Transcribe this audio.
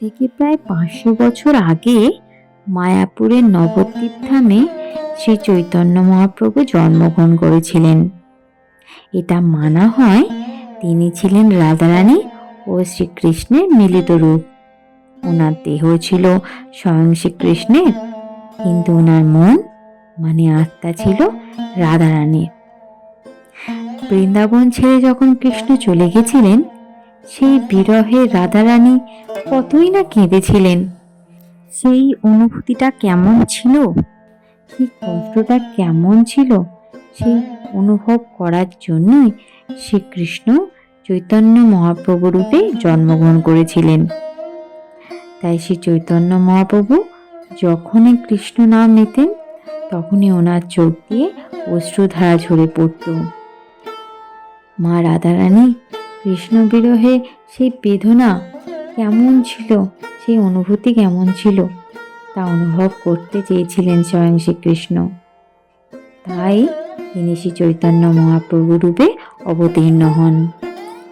থেকে প্রায় পাঁচশো বছর আগে মায়াপুরের নবদ্বীপ ধামে শ্রী চৈতন্য মহাপ্রভু জন্মগ্রহণ করেছিলেন। এটা মানা হয় তিনি ছিলেন রাধারানী ও শ্রীকৃষ্ণের মিলিত রূপ। ওনার দেহ ছিল স্বয়ং শ্রীকৃষ্ণের, কিন্তু ওনার মন মানে আত্মা ছিল রাধারানীর। বৃন্দাবন ছেড়ে যখন কৃষ্ণ চলে গেছিলেন সেই বিরহে রাধারানী কতই না কেঁদেছিলেন? সেই অনুভূতিটা কেমন ছিল? সেই কষ্টটা কেমন ছিল? সেই অনুভব করার জন্যই শ্রীকৃষ্ণ চৈতন্য মহাপ্রভু রূপে জন্মগ্রহণ করেছিলেন। তাই শ্রী চৈতন্য মহাপ্রভু যখনই কৃষ্ণ নাম নিতেন, তখনই ওনার চোখ দিয়ে অশ্রুধারা ঝরে পড়ত। মা রাধারানী কৃষ্ণ বিরহে সেই বেদনা কেমন ছিল, সেই অনুভূতি কেমন ছিল তা অনুভব করতে চেয়েছিলেন স্বয়ং শ্রীকৃষ্ণ। তাই তিনি শ্রী চৈতন্য মহাপ্রভু রূপে অবতীর্ণ হন।